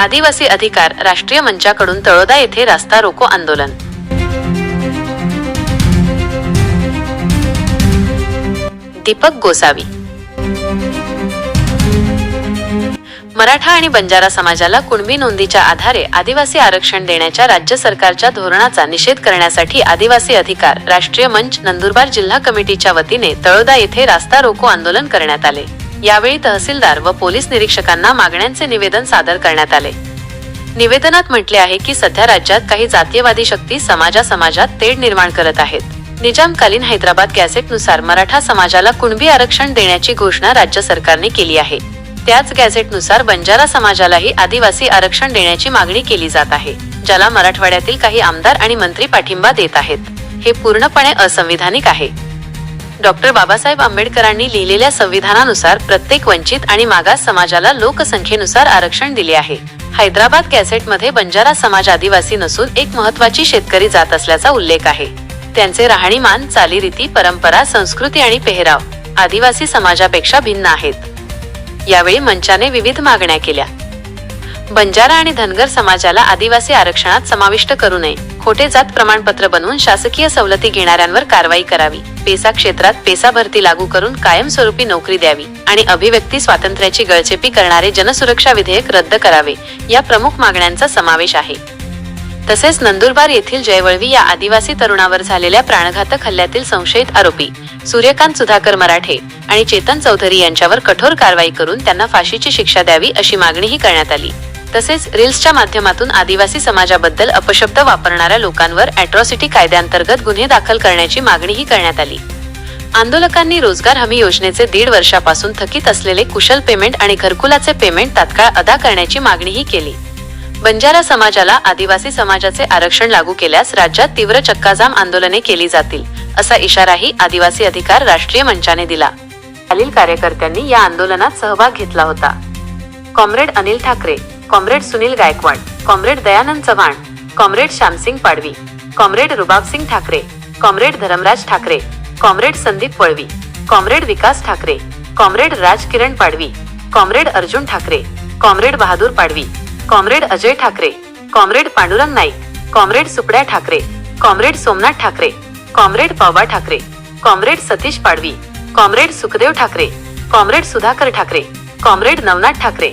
आदिवासी अधिकार राष्ट्रीय मंचाकडून तळोदा येथे रास्ता रोको आंदोलन. दीपक गोसावी. मराठा आणि बंजारा समाजाला कुणबी नोंदीच्या आधारे आदिवासी आरक्षण देण्याच्या राज्य सरकारच्या धोरणाचा निषेध करण्यासाठी आदिवासी अधिकार राष्ट्रीय मंच नंदुरबार जिल्हा कमिटीच्या वतीने तळोदा येथे रास्ता रोको आंदोलन करण्यात आले. यावेळी तहसीलदार व पोलीस निरीक्षकांना मागण्यांचे निवेदन सादर करण्यात आले. निवेदनात म्हटले आहे की सध्या राज्यात काही जातीयवादी शक्ती समाजा समाजात तेढ निर्माण करत आहेत. निजामकालीन हैदराबाद गॅझेटनुसार मराठा समाजाला कुणबी आरक्षण देण्याची घोषणा राज्य सरकारने केली आहे. त्याच गॅझेटनुसार बंजारा समाजालाही आदिवासी आरक्षण देण्याची मागणी केली जात आहे ज्याला मराठवाड्यातील काही आमदार आणि मंत्री पाठिंबा देत आहेत. हे पूर्णपणे असंविधानिक आहे. डॉक्टर बाबासाहेब आंबेडकरांनी लिहिलेल्या संविधानानुसार प्रत्येक वंचित आणि मागास समाजाला लोकसंख्येनुसार आरक्षण दिले आहे. हैदराबाद कॅसेटमध्ये बंजारा समाज आदिवासी नसून एक महत्वाची शेतकरी जात असल्याचा उल्लेख आहे. त्यांचे राहणीमान चालीरीती परंपरा संस्कृती आणि पेहराव आदिवासी समाजापेक्षा भिन्न आहेत. यावेळी मंचाने विविध मागण्या केल्या. बंजारा आणि धनगर समाजाला आदिवासी आरक्षणात समाविष्ट करू नये. खोटे जात प्रमाणपत्र बनवून शासकीय सवलती घेणाऱ्यांवर कारवाई करावी. पेसा क्षेत्रात पेसा भरती लागू करून कायमस्वरूपी नोकरी द्यावी आणि अभिव्यक्ती स्वातंत्र्याची गळचेपी करणारे जनसुरक्षा विधेयक रद्द करावे या प्रमुख मागण्यांचा समावेश आहे. तसेच नंदुरबार येथील जयवळवी या आदिवासी तरुणावर झालेल्या प्राणघातक हल्ल्यातील संशयित आरोपी सूर्यकांत सुधाकर मराठे आणि चेतन चौधरी यांच्यावर कठोर कारवाई करून त्यांना फाशीची शिक्षा द्यावी अशी मागणीही करण्यात आली. तसेच रील्सच्या माध्यमातून आदिवासी समाजाबद्दल अपशब्द वापरणाऱ्या लोकांवर अॅट्रॉसिटी कायद्याअंतर्गत गुन्हे दाखल करण्याची मागणीही करण्यात आली. आंदोलकांनी रोजगार हमी योजनेचे दीड वर्षापासून थकीत असलेले कुशल पेमेंट आणि घरकुलाचे पेमेंट तात्काळ अदा करण्याची मागणीही केली. बंजारा समाजाला आदिवासी समाजाचे आरक्षण लागू केल्यास राज्यात तीव्र चक्काजाम आंदोलने केली जातील असा इशाराही आदिवासी अधिकार राष्ट्रीय मंचाने दिला. खालील कार्यकर्त्यांनी या आंदोलनात सहभाग घेतला होता. Comrade Anil Thakare comrade Sunil Gaikwad comrade Dayanand Chavan comrade Shyamsingh Padvi comrade Rubabsingh Thakare comrade Dharamraj Thakare comrade Sandeep Valvi comrade Vikas Thakare comrade Raj Kiran Padvi comrade Arjun Thakare comrade Bahadur Padvi comrade Ajay Thakare comrade Pandurang Naik comrade Supdya Thakare comrade Somnath Thakare comrade Pawa Thakare comrade Satish Padvi comrade Sukhdev Thakare comrade Sudhakar Thakare comrade Navnath Thakare